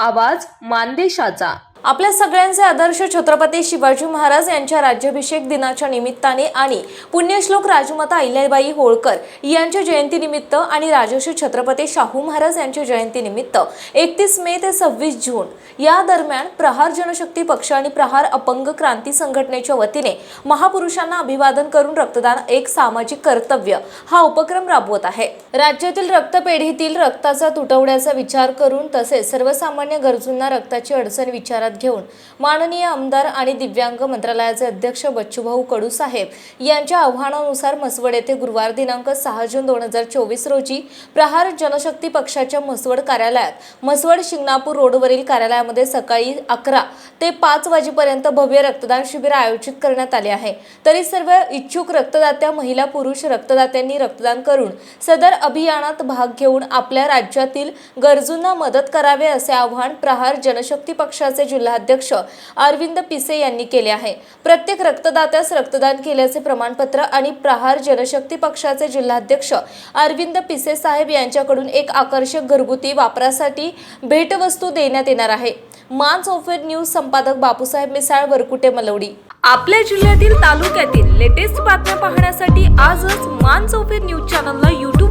आवाज मानदेशाचा. आपल्या सगळ्यांचे आदर्श छत्रपती शिवाजी महाराज यांच्या राज्याभिषेक दिनाच्या निमित्ताने आणि पुण्यश्लोक राजमाता अहिल्याबाई होळकर यांच्या जयंतीनिमित्त आणि राजर्षी छत्रपती शाहू महाराज यांच्या जयंतीनिमित्त एकतीस मे ते सव्वीस जून या दरम्यान प्रहार जनशक्ती पक्ष आणि प्रहार अपंग क्रांती संघटनेच्या वतीने महापुरुषांना अभिवादन करून रक्तदान एक सामाजिक कर्तव्य हा उपक्रम राबवत आहे. राज्यातील रक्तपेढीतील रक्ताचा तुटवड्याचा विचार करून तसेच सर्वसामान्य गरजूंना रक्ताची अडचण विचारात घेऊन माननीय आमदार आणि दिव्यांग मंत्रालयाचे अध्यक्ष बच्चूभाऊ कडू साहेब यांच्या आव्हानानुसार मसवड येथे गुरुवार दिनांक सहा जून दोन हजार चोवीस रोजी प्रहार जनशक्ती पक्षाच्या मसवड कार्यालयात मसवड शिंगणापूर रोडवरील कार्यालयामध्ये सकाळी अकरा ते पाच वाजेपर्यंत भव्य रक्तदान शिबिर आयोजित करण्यात आले आहे. तरी सर्व इच्छुक रक्तदात्या महिला पुरुष रक्तदात्यांनी रक्तदान करून सदर अभियानात भाग घेऊन आपल्या राज्यातील गरजूंना मदत करावे असे आवाहन प्रहार जनशक्ती पक्षाचे जिल्हाध्यक्ष अरविंद पिसे यांनी केले आहे. प्रत्येक रक्तदात्यास रक्तदान केल्याचे प्रमाणपत्र आणि प्रहार जनशक्ती पक्षाचे जिल्हाध्यक्ष अरविंद पिसे साहेब यांच्याकडून एक आकर्षक घरगुती वापरासाठी भेटवस्तू देण्यात येणार आहे. मान सॉफ्टवेअर न्यूज संपादक बापूसाहेब मिसाळ वरकुटे मलवडी. आपल्या जिल्ह्यातील तालुक्यातील लेटेस्ट बातम्या पाहण्यासाठी आजच मान सॉफ्टवेअर न्यूज चॅनलला